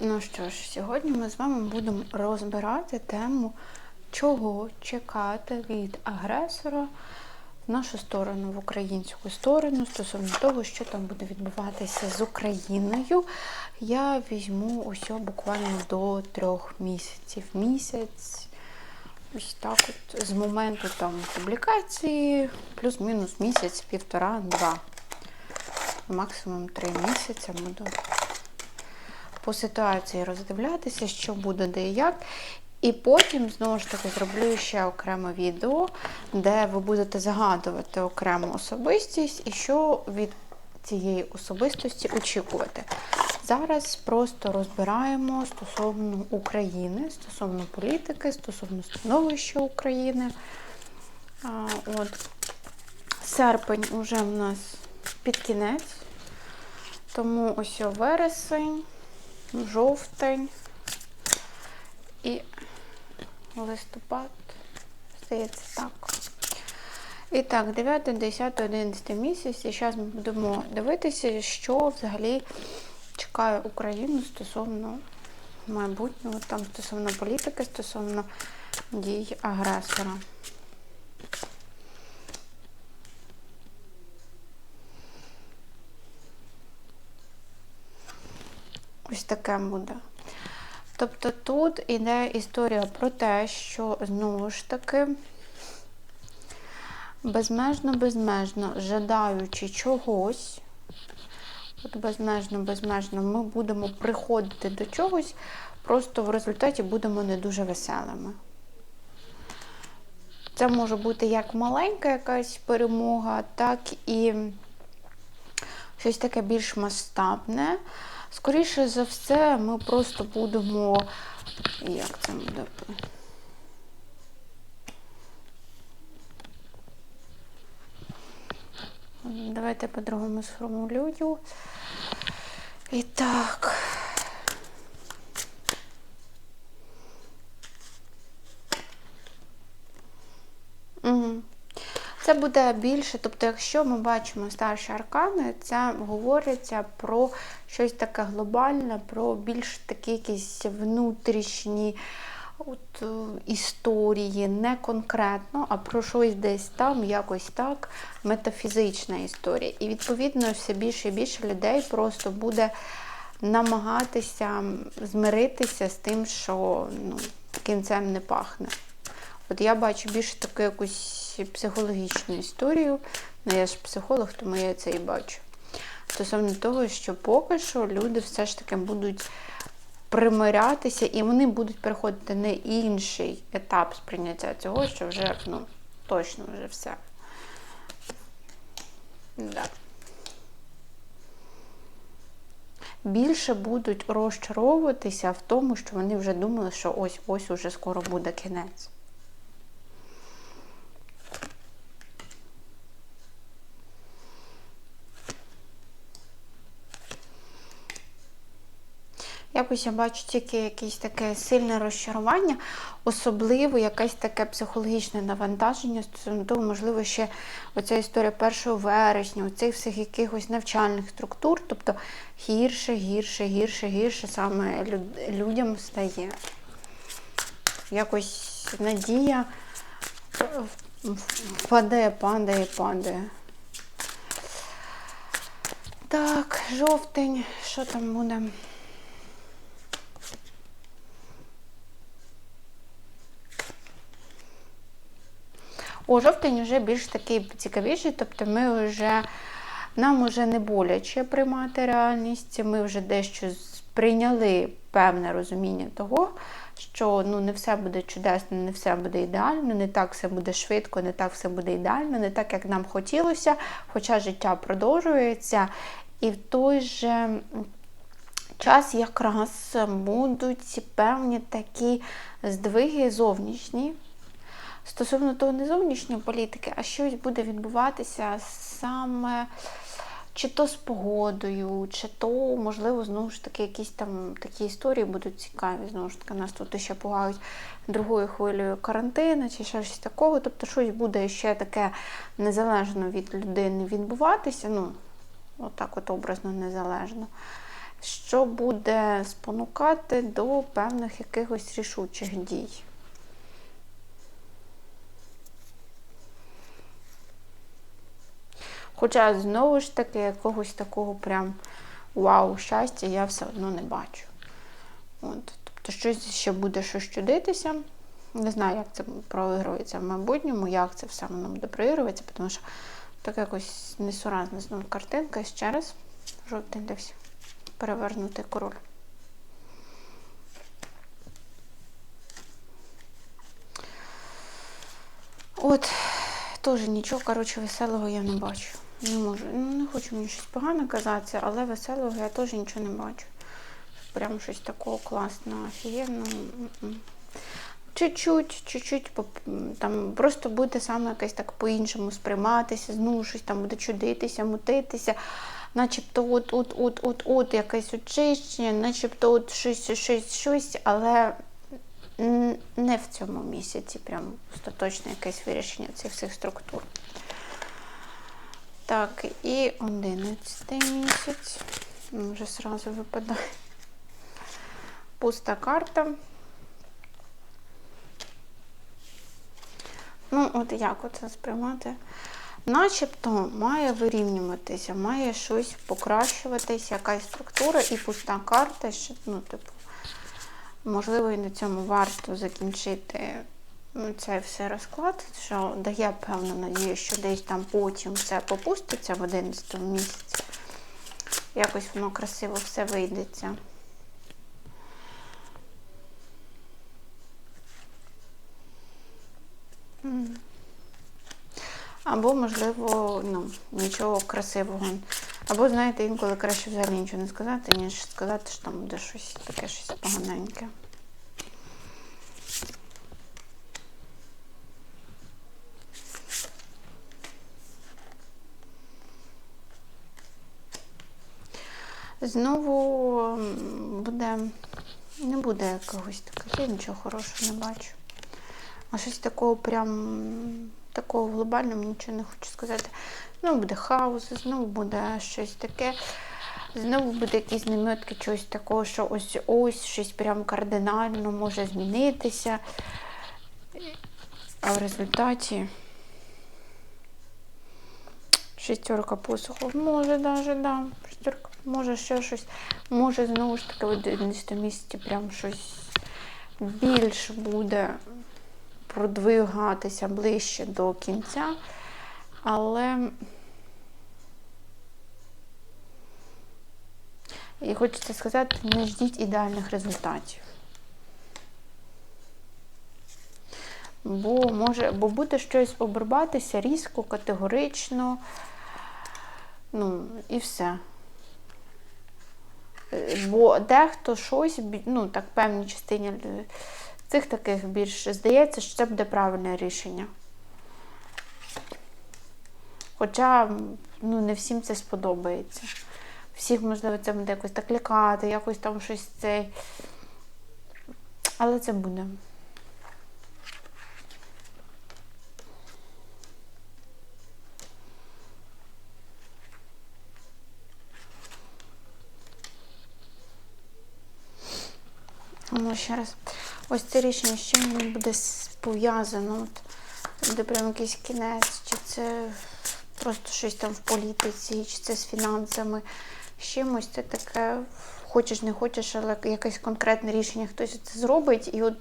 Ну що ж, сьогодні ми з вами будемо розбирати тему, чого чекати від агресора в нашу сторону, в українську сторону, стосовно того, що там буде відбуватися з Україною. Я візьму усього буквально до трьох місяців. Місяць. Ось так от з моменту там публікації, плюс-мінус місяць, півтора, два. Максимум три місяці буду по ситуації роздивлятися, що буде де і як. І потім, знову ж таки, зроблю ще окреме відео, де ви будете загадувати окрему особистість і що від цієї особистості очікувати. Зараз просто розбираємо стосовно України, стосовно політики, стосовно становища України. А, от. Серпень уже в нас під кінець, тому ось вересень жовтень і листопад, здається, так. І так, 9, 10, 11 місяць. І зараз ми будемо дивитися, що взагалі чекає Україну стосовно майбутнього, там стосовно політики, стосовно дій агресора. Ось таке буде. Тобто тут іде історія про те, що знову ж таки безмежно-безмежно жадаючи чогось, от безмежно-безмежно ми будемо приходити до чогось, просто в результаті будемо не дуже веселими. Це може бути як маленька якась перемога, так і щось таке більш масштабне. Скоріше за все, ми просто будемо. Як це буде? Давайте по-другому сформулюю. І так. Угу. Це буде більше, тобто, якщо ми бачимо старші аркани, це говориться про щось таке глобальне, про більш такі якісь внутрішні от, е, історії, не конкретно, а про щось десь там, якось так, метафізична історія. І, відповідно, все більше і більше людей просто буде намагатися змиритися з тим, що ну, кінцем не пахне. От я бачу більше таку якусь психологічну історію. Ну, я ж психолог, тому я це і бачу. Стосовно того, що поки що люди все ж таки будуть примирятися, і вони будуть переходити на інший етап сприйняття цього, що вже ну, точно вже все. Да. Більше будуть розчаровуватися в тому, що вони вже думали, що ось ось уже скоро буде кінець. Якось я бачу тільки якесь таке сильне розчарування, особливо якесь таке психологічне навантаження стосовно того, можливо, ще оця історія 1 вересня, оцих всіх якихось навчальних структур, тобто гірше, гірше, гірше, гірше саме людям стає. Якось надія впадає, падає, падає. Так, жовтень, що там буде? У жовтень вже більш такий цікавіший, тобто ми вже, нам вже не боляче приймати реальність, ми вже дещо сприйняли певне розуміння того, що ну, не все буде чудесно, не все буде ідеально, не так все буде швидко, не так все буде ідеально, не так, як нам хотілося, хоча життя продовжується. І в той же час якраз будуть певні такі здвиги зовнішні. Стосовно того не зовнішньої політики, а щось буде відбуватися саме чи то з погодою, чи то, можливо, знову ж таки, якісь там такі історії будуть цікаві. Знову ж таки, нас тут ще пугають другою хвилею карантину, чи щось такого. Тобто, щось буде ще таке незалежно від людини відбуватися. Ну, отак от образно незалежно. що буде спонукати до певних якихось рішучих дій. Хоча, знову ж таки, якогось такого прям вау, щастя я все одно не бачу. От, тобто, щось ще буде щось чудитися. Не знаю, як це проігрується в майбутньому, як це все воно буде проігруватися, тому що так якось несуразна знову картинка. Ще раз жовтий дився. Перевернутий король. От, теж нічого, коротше, веселого я не бачу. Не можу. Ну, не хочу мені щось погане казати, але веселого я теж нічого не бачу. Прям щось такого класного, офігенного. Чуть-чуть, чуть-чуть там просто буде саме якесь так по-іншому сприйматися, знову щось там буде чудитися, мутитися, начебто от, от, от, от, от якесь очищення, начебто от щось, щось, щось, але не в цьому місяці прям остаточне якесь вирішення цих всіх структур. Так, і 11 місяць. Ну, Вже сразу випадає. Пуста карта. Ну, от як оце сприймати? Начебто має вирівнюватися, має щось покращуватися, якась структура і пуста карта, що, ну, типу, можливо, і на цьому варто закінчити цей все розклад, що дає певну надію, що десь там потім все попуститься в 11 місяці. Якось воно красиво все вийдеться. Або, можливо, ну, нічого красивого. Або, знаєте, інколи краще взагалі нічого не сказати, ніж сказати, що там буде щось таке щось поганеньке. Знову буде, не буде якогось такого, я нічого хорошого не бачу. А щось такого прям такого глобального нічого не хочу сказати. Знову буде хаос, знову буде щось таке. Знову буде якісь намітки чогось такого, що ось ось щось прям кардинально може змінитися. А в результаті шестерка посухов. Може, навіть, да. Шестерка, може ще щось. Може, знову ж таки, в 11 місяці прям щось більш буде продвигатися ближче до кінця, але і хочеться сказати, не ждіть ідеальних результатів. Бо може, бо буде щось обрубатися різко, категорично, ну, і все. Е, Бо дехто щось, ну, так, певній частині цих таких більш здається, що це буде правильне рішення. Хоча ну, не всім це сподобається. Всіх, можливо, це буде якось так лякати, якось там щось цей. Але це буде. Ще раз. Ось це рішення, чим воно буде пов'язано. От, буде прям якийсь кінець, чи це просто щось там в політиці, чи це з фінансами. З чимось це таке, хочеш, не хочеш, але якесь конкретне рішення хтось це зробить. І от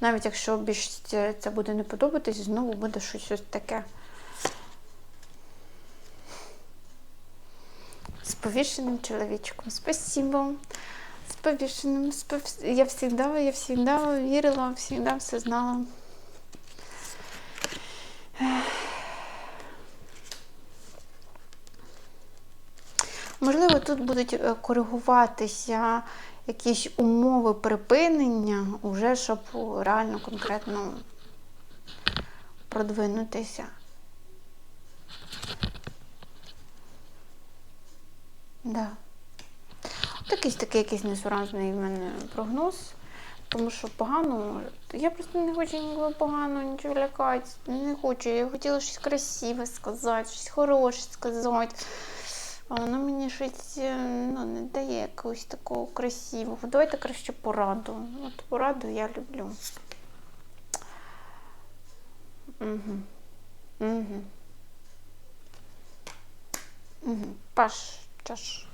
навіть якщо це це буде не подобатись, знову буде щось ось таке. З повішеним чоловічком. Спасибо. С повешенным. С пов- Я всегда, я всегда верила, всегда все знала. Можливо, тут будуть е, коригуватися якісь умови припинення, уже щоб реально конкретно продвинутися. Да. Такий такий якийсь несуразний в мене прогноз, тому що погано. Я просто не хочу нікого погано, нічого лякати. Не хочу. Я хотіла щось красиве сказати, щось хороше сказати. А воно мені щось е, ну, не дає якогось такого красивого. Давайте краще пораду. От пораду я люблю. Угу. Угу. Угу. Паш чаш.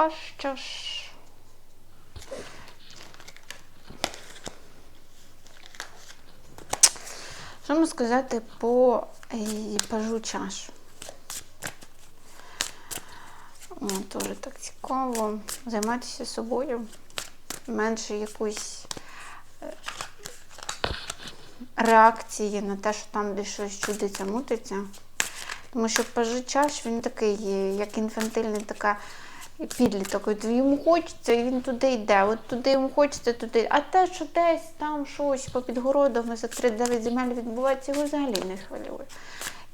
Паш чаш. Що можу сказати по е, пажу чаш? О, Дуже так цікаво займатися собою. Менше якоїсь е, реакції на те, що там десь щось чудиться, мутиться. Тому що пажичаш, він такий, як інфантильний, така підліток. От йому хочеться, і він туди йде. От туди йому хочеться, туди. А те, що десь там щось по підгородами за 3-9 земель відбувається, його взагалі не хвилює.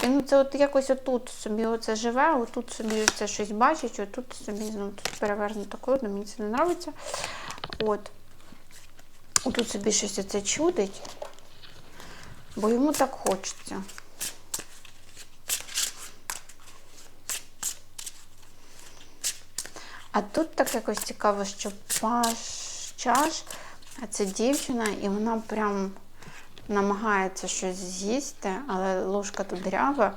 І ну, це от якось отут собі оце живе, отут собі це щось бачить, отут собі ну, тут перевернуто колода, мені це не подобається. От. Отут собі щось оце чудить, бо йому так хочеться. А тут так якось цікаво, що паш чаш, а це дівчина, і вона прям намагається щось з'їсти, але ложка тут дрява.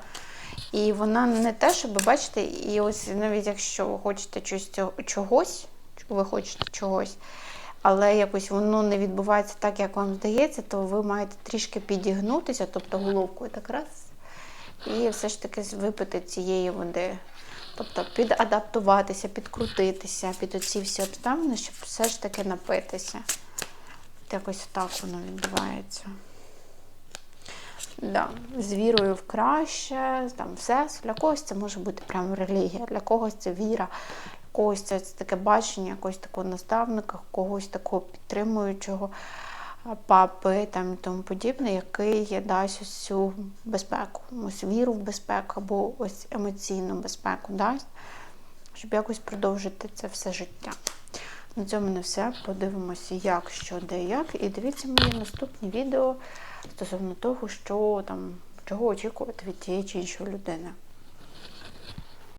І вона не те, щоб бачите, і ось навіть якщо ви хочете чогось, ви хочете чогось, але якось воно не відбувається так, як вам здається, то ви маєте трішки підігнутися, тобто головкою так раз, і все ж таки випити цієї води. Тобто підадаптуватися, підкрутитися під оці всі обставини, щоб все ж таки напитися. Якось так воно відбувається. Да, з вірою в краще, там все. Для когось це може бути прямо релігія, для когось це віра, для когось це таке бачення, якогось такого наставника, когось такого підтримуючого папи там, і тому подібне, який дасть ось цю безпеку, ось віру в безпеку або ось емоційну безпеку дасть, щоб якось продовжити це все життя. На цьому не все. Подивимося, як, що, де, як. І дивіться мої наступні відео стосовно того, що там, чого очікувати від тієї чи іншої людини.